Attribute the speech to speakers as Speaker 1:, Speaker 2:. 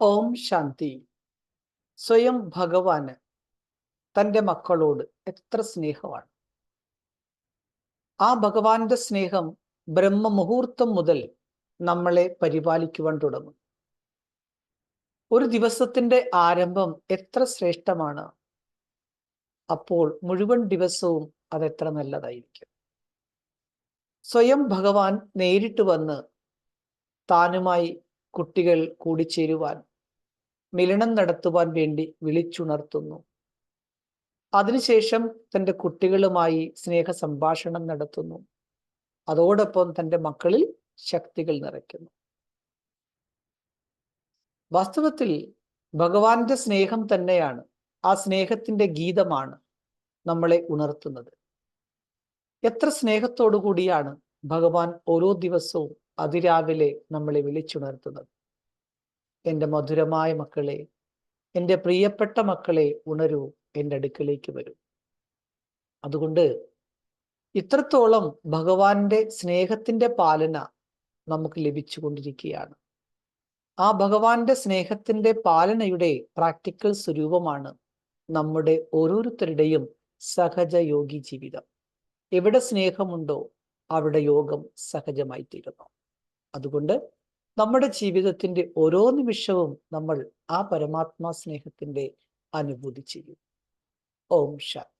Speaker 1: ഓം ശാന്തി. സ്വയം ഭഗവാന് തന്റെ മക്കളോട് എത്ര സ്നേഹമാണ്. ആ ഭഗവാന്റെ സ്നേഹം ബ്രഹ്മമുഹൂർത്തം മുതൽ നമ്മളെ പരിപാലിക്കുവാൻ തുടങ്ങും. ഒരു ദിവസത്തിന്റെ ആരംഭം എത്ര ശ്രേഷ്ഠമാണ്. അപ്പോൾ മുഴുവൻ ദിവസവും അതെത്ര നല്ലതായിരിക്കും. സ്വയം ഭഗവാൻ നേരിട്ട് വന്ന് താനുമായി കുട്ടികൾ കൂടിച്ചേരുവാൻ മിലനം നടത്തുവാൻ വേണ്ടി വിളിച്ചുണർത്തുന്നു. അതിനുശേഷം തന്റെ കുട്ടികളുമായി സ്നേഹ സംഭാഷണം നടത്തുന്നു. അതോടൊപ്പം തന്റെ മക്കളിൽ ശക്തികൾ നിറയ്ക്കുന്നു. വാസ്തവത്തിൽ ഭഗവാന്റെ സ്നേഹം തന്നെയാണ് ആ സ്നേഹത്തിന്റെ ഗീതമാണ് നമ്മളെ ഉണർത്തുന്നത്. എത്ര സ്നേഹത്തോടു കൂടിയാണ് ഭഗവാൻ ഓരോ ദിവസവും അതിരാവിലെ നമ്മളെ വിളിച്ചുണർത്തുന്നത്. എന്റെ മധുരമായ മക്കളെ എന്റെ പ്രിയപ്പെട്ട മക്കളെ ഉണരൂ എന്റെ അടുക്കലേക്ക് വരൂ. അതുകൊണ്ട് ഇത്രത്തോളം ഭഗവാന്റെ സ്നേഹത്തിന്റെ പാലന നമുക്ക് ലഭിച്ചുകൊണ്ടിരിക്കുകയാണ്. ആ ഭഗവാന്റെ സ്നേഹത്തിന്റെ പാലനയുടെ പ്രാക്ടിക്കൽ സ്വരൂപമാണ് നമ്മുടെ ഓരോരുത്തരുടെയും സഹജ യോഗി ജീവിതം. എവിടെ സ്നേഹമുണ്ടോ അവിടെ യോഗം സഹജമായി തീരുന്നു അതുകൊണ്ട് നമ്മുടെ ജീവിതത്തിന്റെ ഓരോ നിമിഷവും നമ്മൾ ആ പരമാത്മാ സ്നേഹത്തിന്റെ അനുഭൂതി ചെയ്യും. ഓം ശാന്തി.